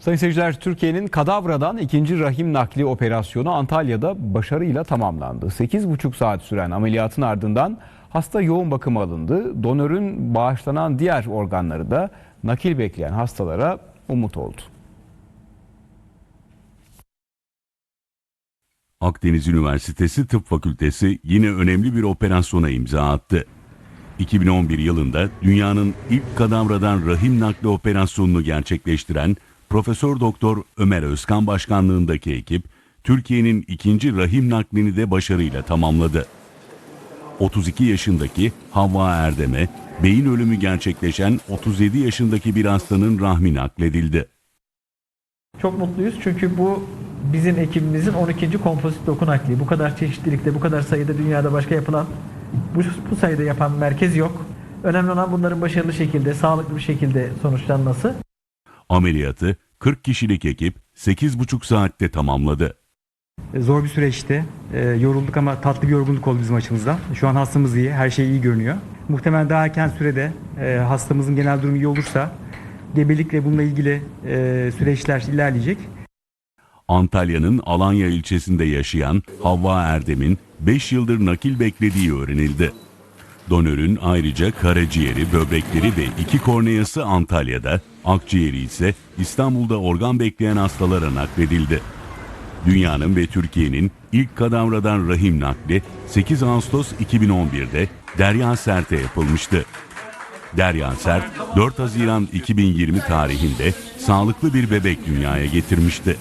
Sayın seyirciler, Türkiye'nin kadavradan ikinci rahim nakli operasyonu Antalya'da başarıyla tamamlandı. 8,5 saat süren ameliyatın ardından hasta yoğun bakıma alındı. Donörün bağışlanan diğer organları da nakil bekleyen hastalara umut oldu. Akdeniz Üniversitesi Tıp Fakültesi yine önemli bir operasyona imza attı. 2011 yılında dünyanın ilk kadavradan rahim nakli operasyonunu gerçekleştiren Profesör Doktor Ömer Özkan başkanlığındaki ekip Türkiye'nin ikinci rahim naklini de başarıyla tamamladı. 32 yaşındaki Havva Erdem'e beyin ölümü gerçekleşen 37 yaşındaki bir hastanın rahmi nakledildi. Çok mutluyuz çünkü bu bizim ekibimizin 12. kompozit doku nakli. Bu kadar çeşitlilikte, bu kadar sayıda dünyada başka yapılan, bu, bu sayıda yapan merkez yok. Önemli olan bunların başarılı şekilde, sağlıklı bir şekilde sonuçlanması. Ameliyatı 40 kişilik ekip 8,5 saatte tamamladı. Zor bir süreçti. E, yorulduk ama tatlı bir yorgunluk oldu bizim açımızdan. Şu an hastamız iyi, her şey iyi görünüyor. Muhtemelen daha erken sürede e, hastamızın genel durumu iyi olursa gebelikle bununla ilgili e, süreçler ilerleyecek. Antalya'nın Alanya ilçesinde yaşayan Havva Erdem'in 5 yıldır nakil beklediği öğrenildi. Donörün ayrıca karaciğeri, böbrekleri ve iki korneası Antalya'da, akciğeri ise İstanbul'da organ bekleyen hastalara nakledildi. Dünyanın ve Türkiye'nin ilk kadavradan rahim nakli 8 Ağustos 2011'de Derya Sert'e yapılmıştı. Derya Sert 4 Haziran 2020 tarihinde sağlıklı bir bebek dünyaya getirmişti.